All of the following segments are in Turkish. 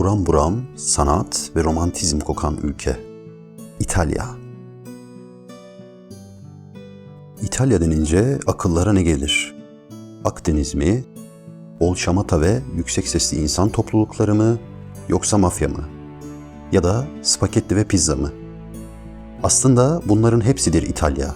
buram buram sanat ve romantizm kokan ülke. İtalya. İtalya denince akıllara ne gelir? Akdeniz mi? Bol ve yüksek sesli insan toplulukları mı? Yoksa mafya mı? Ya da spagetti ve pizza mı? Aslında bunların hepsidir İtalya.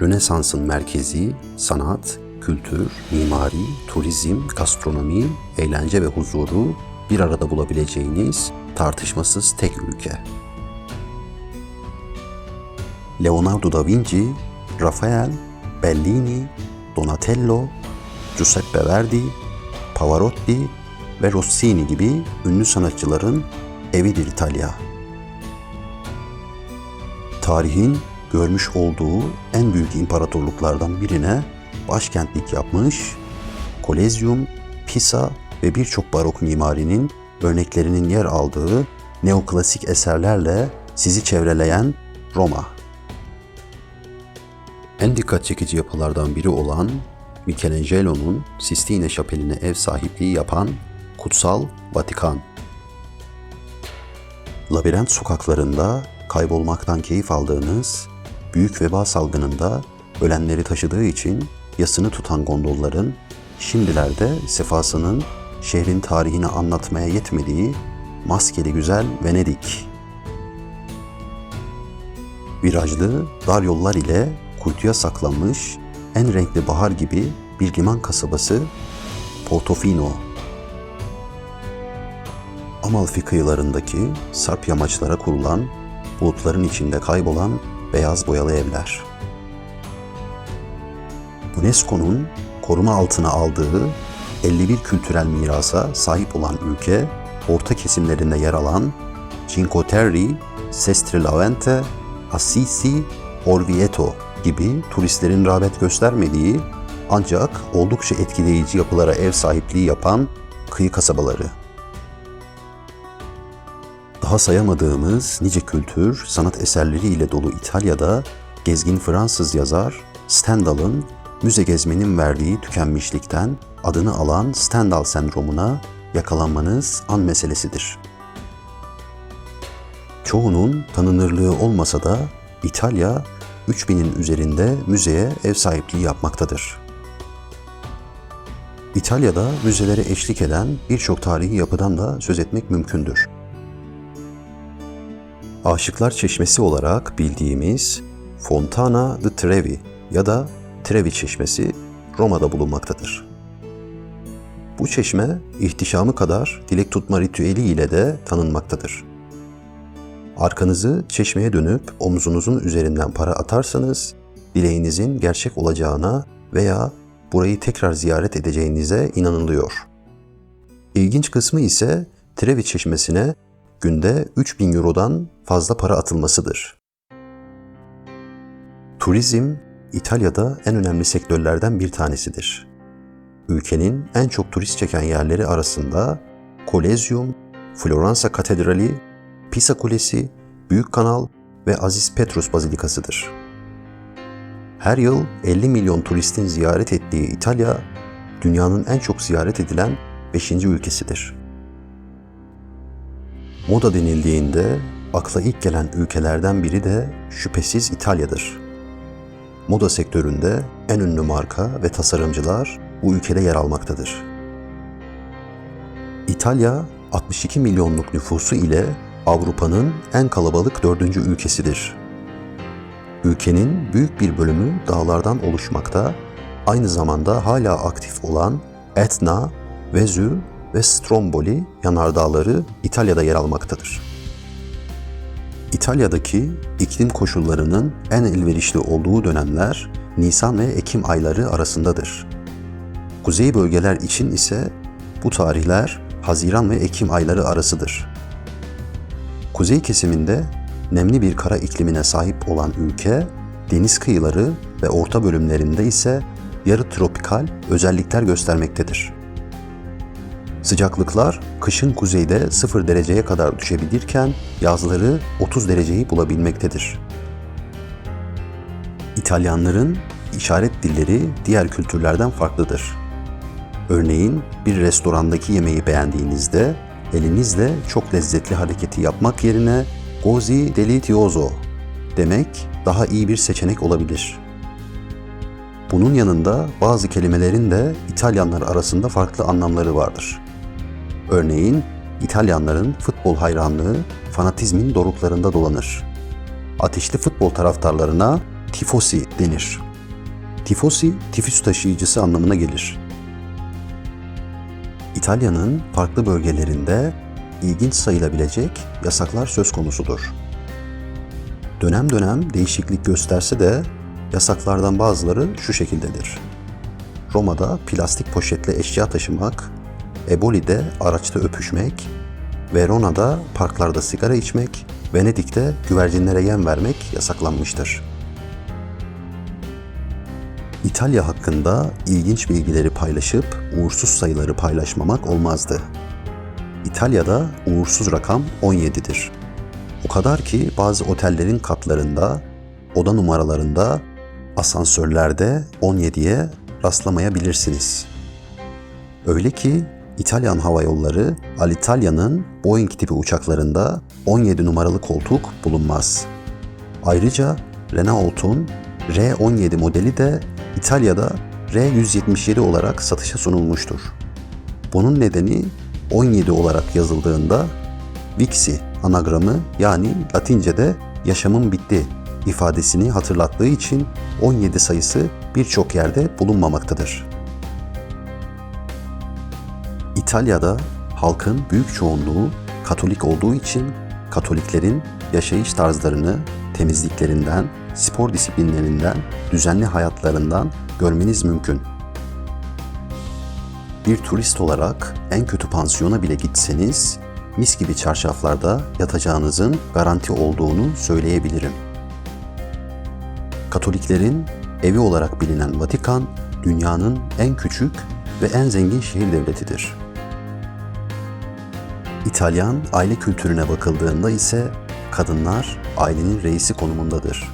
Rönesans'ın merkezi sanat, kültür, mimari, turizm, gastronomi, eğlence ve huzuru bir arada bulabileceğiniz tartışmasız tek ülke. Leonardo da Vinci, Rafael, Bellini, Donatello, Giuseppe Verdi, Pavarotti ve Rossini gibi ünlü sanatçıların evidir İtalya. Tarihin görmüş olduğu en büyük imparatorluklardan birine başkentlik yapmış, Kolezyum, Pisa ve birçok barok mimarinin örneklerinin yer aldığı neoklasik eserlerle sizi çevreleyen Roma. En dikkat çekici yapılardan biri olan Michelangelo'nun Sistine Şapeli'ne ev sahipliği yapan Kutsal Vatikan. Labirent sokaklarında kaybolmaktan keyif aldığınız büyük veba salgınında ölenleri taşıdığı için yasını tutan gondolların şimdilerde sefasının şehrin tarihini anlatmaya yetmediği maskeli güzel Venedik. Virajlı dar yollar ile kuytuya saklanmış en renkli bahar gibi bir liman kasabası Portofino. Amalfi kıyılarındaki sarp yamaçlara kurulan, bulutların içinde kaybolan beyaz boyalı evler. UNESCO'nun koruma altına aldığı 51 kültürel mirasa sahip olan ülke, orta kesimlerinde yer alan Cinque Terre, Sestri Levante, Assisi, Orvieto gibi turistlerin rağbet göstermediği ancak oldukça etkileyici yapılara ev sahipliği yapan kıyı kasabaları. Daha sayamadığımız nice kültür, sanat eserleri ile dolu İtalya'da gezgin Fransız yazar Stendhal'ın müze gezmenin verdiği tükenmişlikten adını alan Stendhal sendromuna yakalanmanız an meselesidir. Çoğunun tanınırlığı olmasa da İtalya 3000'in üzerinde müzeye ev sahipliği yapmaktadır. İtalya'da müzelere eşlik eden birçok tarihi yapıdan da söz etmek mümkündür. Aşıklar Çeşmesi olarak bildiğimiz Fontana di Trevi ya da Trevi Çeşmesi Roma'da bulunmaktadır. Bu çeşme ihtişamı kadar dilek tutma ritüeli ile de tanınmaktadır. Arkanızı çeşmeye dönüp omzunuzun üzerinden para atarsanız dileğinizin gerçek olacağına veya burayı tekrar ziyaret edeceğinize inanılıyor. İlginç kısmı ise Trevi Çeşmesi'ne günde 3000 Euro'dan fazla para atılmasıdır. Turizm İtalya'da en önemli sektörlerden bir tanesidir. Ülkenin en çok turist çeken yerleri arasında Kolezyum, Floransa Katedrali, Pisa Kulesi, Büyük Kanal ve Aziz Petrus Bazilikası'dır. Her yıl 50 milyon turistin ziyaret ettiği İtalya, dünyanın en çok ziyaret edilen 5. ülkesidir. Moda denildiğinde akla ilk gelen ülkelerden biri de şüphesiz İtalya'dır. Moda sektöründe en ünlü marka ve tasarımcılar bu ülkede yer almaktadır. İtalya 62 milyonluk nüfusu ile Avrupa'nın en kalabalık dördüncü ülkesidir. Ülkenin büyük bir bölümü dağlardan oluşmakta, aynı zamanda hala aktif olan Etna, Vezüv ve Stromboli yanardağları İtalya'da yer almaktadır. İtalya'daki iklim koşullarının en elverişli olduğu dönemler Nisan ve Ekim ayları arasındadır. Kuzey bölgeler için ise bu tarihler Haziran ve Ekim ayları arasıdır. Kuzey kesiminde nemli bir kara iklimine sahip olan ülke, deniz kıyıları ve orta bölümlerinde ise yarı tropikal özellikler göstermektedir. Sıcaklıklar kışın kuzeyde 0 dereceye kadar düşebilirken yazları 30 dereceyi bulabilmektedir. İtalyanların işaret dilleri diğer kültürlerden farklıdır. Örneğin bir restorandaki yemeği beğendiğinizde elinizle çok lezzetli hareketi yapmak yerine Gozi delizioso demek daha iyi bir seçenek olabilir. Bunun yanında bazı kelimelerin de İtalyanlar arasında farklı anlamları vardır. Örneğin İtalyanların futbol hayranlığı fanatizmin doruklarında dolanır. Ateşli futbol taraftarlarına tifosi denir. Tifosi, tifüs taşıyıcısı anlamına gelir. İtalya'nın farklı bölgelerinde ilginç sayılabilecek yasaklar söz konusudur. Dönem dönem değişiklik gösterse de yasaklardan bazıları şu şekildedir. Roma'da plastik poşetle eşya taşımak, Eboli'de araçta öpüşmek, Verona'da parklarda sigara içmek, Venedik'te güvercinlere yem vermek yasaklanmıştır. İtalya hakkında ilginç bilgileri paylaşıp uğursuz sayıları paylaşmamak olmazdı. İtalya'da uğursuz rakam 17'dir. O kadar ki bazı otellerin katlarında, oda numaralarında, asansörlerde 17'ye rastlamayabilirsiniz. Öyle ki İtalyan Hava Yolları Alitalya'nın Boeing tipi uçaklarında 17 numaralı koltuk bulunmaz. Ayrıca Renault'un R17 modeli de İtalya'da R177 olarak satışa sunulmuştur. Bunun nedeni 17 olarak yazıldığında Vixi anagramı yani Latince'de yaşamın bitti ifadesini hatırlattığı için 17 sayısı birçok yerde bulunmamaktadır. İtalya'da halkın büyük çoğunluğu Katolik olduğu için Katoliklerin yaşayış tarzlarını temizliklerinden, spor disiplinlerinden, düzenli hayatlarından görmeniz mümkün. Bir turist olarak en kötü pansiyona bile gitseniz mis gibi çarşaflarda yatacağınızın garanti olduğunu söyleyebilirim. Katoliklerin evi olarak bilinen Vatikan, dünyanın en küçük ve en zengin şehir devletidir. İtalyan aile kültürüne bakıldığında ise kadınlar ailenin reisi konumundadır.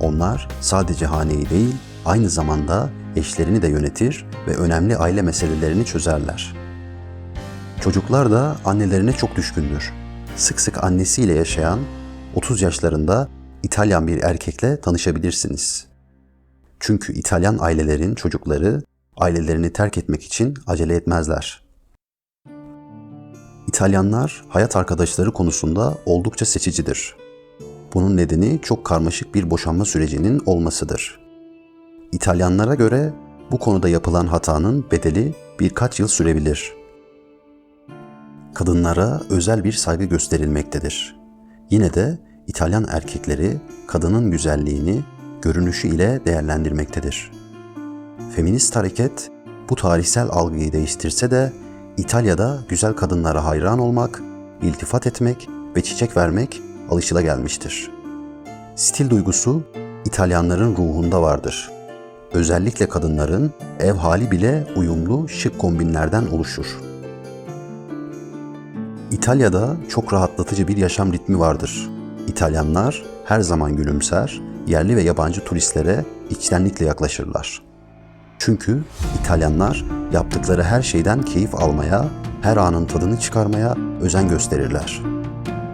Onlar sadece haneyi değil, aynı zamanda eşlerini de yönetir ve önemli aile meselelerini çözerler. Çocuklar da annelerine çok düşkündür. Sık sık annesiyle yaşayan 30 yaşlarında İtalyan bir erkekle tanışabilirsiniz. Çünkü İtalyan ailelerin çocukları ailelerini terk etmek için acele etmezler. İtalyanlar hayat arkadaşları konusunda oldukça seçicidir. Bunun nedeni çok karmaşık bir boşanma sürecinin olmasıdır. İtalyanlara göre bu konuda yapılan hatanın bedeli birkaç yıl sürebilir. Kadınlara özel bir saygı gösterilmektedir. Yine de İtalyan erkekleri kadının güzelliğini görünüşü ile değerlendirmektedir. Feminist hareket bu tarihsel algıyı değiştirse de İtalya'da güzel kadınlara hayran olmak, iltifat etmek ve çiçek vermek alışılagelmiştir. Stil duygusu İtalyanların ruhunda vardır. Özellikle kadınların ev hali bile uyumlu şık kombinlerden oluşur. İtalya'da çok rahatlatıcı bir yaşam ritmi vardır. İtalyanlar her zaman gülümser, yerli ve yabancı turistlere içtenlikle yaklaşırlar. Çünkü İtalyanlar yaptıkları her şeyden keyif almaya, her anın tadını çıkarmaya özen gösterirler.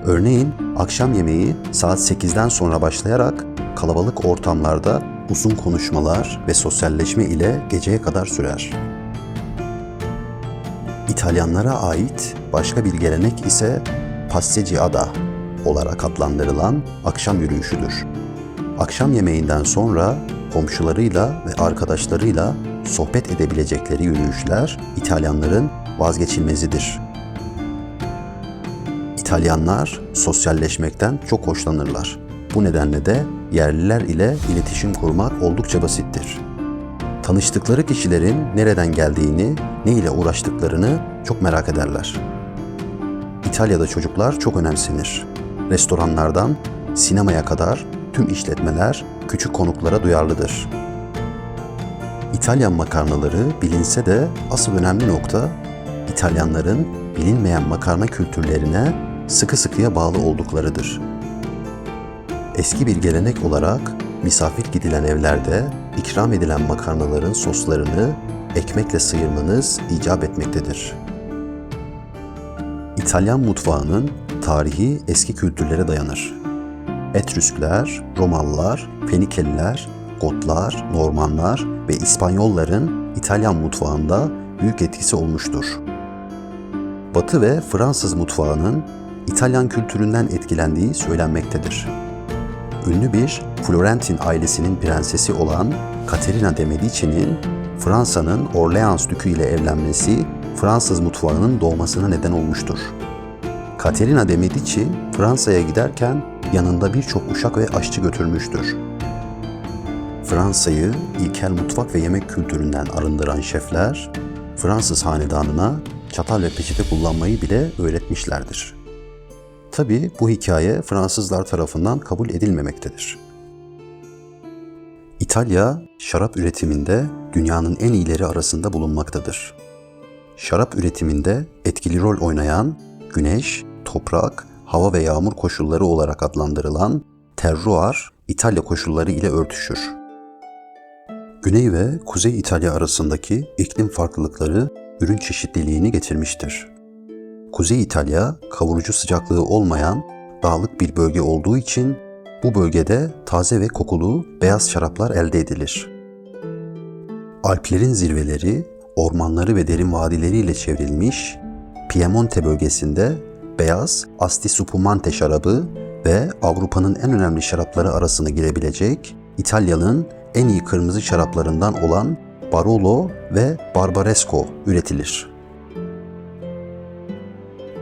Örneğin akşam yemeği saat 8'den sonra başlayarak kalabalık ortamlarda uzun konuşmalar ve sosyalleşme ile geceye kadar sürer. İtalyanlara ait başka bir gelenek ise passeggiata olarak adlandırılan akşam yürüyüşüdür. Akşam yemeğinden sonra komşularıyla ve arkadaşlarıyla sohbet edebilecekleri yürüyüşler İtalyanların vazgeçilmezidir. İtalyanlar sosyalleşmekten çok hoşlanırlar. Bu nedenle de yerliler ile iletişim kurmak oldukça basittir. Tanıştıkları kişilerin nereden geldiğini, ne ile uğraştıklarını çok merak ederler. İtalya'da çocuklar çok önemsenir. Restoranlardan sinemaya kadar tüm işletmeler küçük konuklara duyarlıdır. İtalyan makarnaları bilinse de asıl önemli nokta İtalyanların bilinmeyen makarna kültürlerine sıkı sıkıya bağlı olduklarıdır. Eski bir gelenek olarak misafir gidilen evlerde ikram edilen makarnaların soslarını ekmekle sıyırmanız icap etmektedir. İtalyan mutfağının tarihi eski kültürlere dayanır. Etrüskler, Romalılar, Fenikeliler, Gotlar, Normanlar ve İspanyolların İtalyan mutfağında büyük etkisi olmuştur. Batı ve Fransız mutfağının İtalyan kültüründen etkilendiği söylenmektedir. Ünlü bir Florentin ailesinin prensesi olan Caterina de Medici'nin Fransa'nın Orleans dükü ile evlenmesi Fransız mutfağının doğmasına neden olmuştur. Caterina de Medici Fransa'ya giderken yanında birçok uşak ve aşçı götürmüştür. Fransa'yı ilkel mutfak ve yemek kültüründen arındıran şefler, Fransız hanedanına çatal ve peçete kullanmayı bile öğretmişlerdir. Tabi bu hikaye Fransızlar tarafından kabul edilmemektedir. İtalya, şarap üretiminde dünyanın en iyileri arasında bulunmaktadır. Şarap üretiminde etkili rol oynayan güneş, toprak, hava ve yağmur koşulları olarak adlandırılan terroir, İtalya koşulları ile örtüşür. Güney ve Kuzey İtalya arasındaki iklim farklılıkları ürün çeşitliliğini getirmiştir. Kuzey İtalya kavurucu sıcaklığı olmayan dağlık bir bölge olduğu için bu bölgede taze ve kokulu beyaz şaraplar elde edilir. Alplerin zirveleri, ormanları ve derin vadileriyle çevrilmiş Piemonte bölgesinde beyaz Asti Spumante şarabı ve Avrupa'nın en önemli şarapları arasına girebilecek İtalya'nın en iyi kırmızı şaraplarından olan Barolo ve Barbaresco üretilir.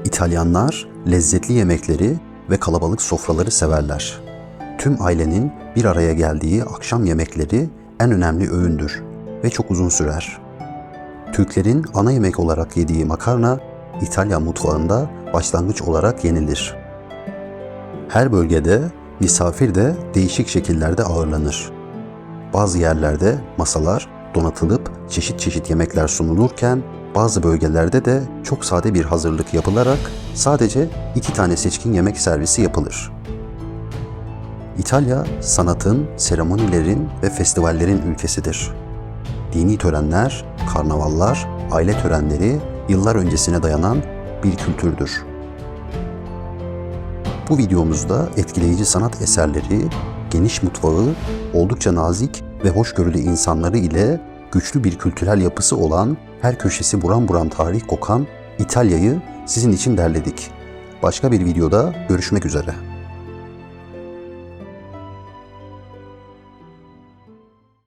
İtalyanlar lezzetli yemekleri ve kalabalık sofraları severler. Tüm ailenin bir araya geldiği akşam yemekleri en önemli öğündür ve çok uzun sürer. Türklerin ana yemek olarak yediği makarna İtalyan mutfağında başlangıç olarak yenilir. Her bölgede misafir de değişik şekillerde ağırlanır. Bazı yerlerde masalar donatılıp çeşit çeşit yemekler sunulurken bazı bölgelerde de çok sade bir hazırlık yapılarak sadece iki tane seçkin yemek servisi yapılır. İtalya sanatın, seremonilerin ve festivallerin ülkesidir. Dini törenler, karnavallar, aile törenleri yıllar öncesine dayanan bir kültürdür. Bu videomuzda etkileyici sanat eserleri, geniş mutfağı, oldukça nazik ve hoşgörülü insanları ile güçlü bir kültürel yapısı olan, her köşesi buram buram tarih kokan İtalya'yı sizin için derledik. Başka bir videoda görüşmek üzere.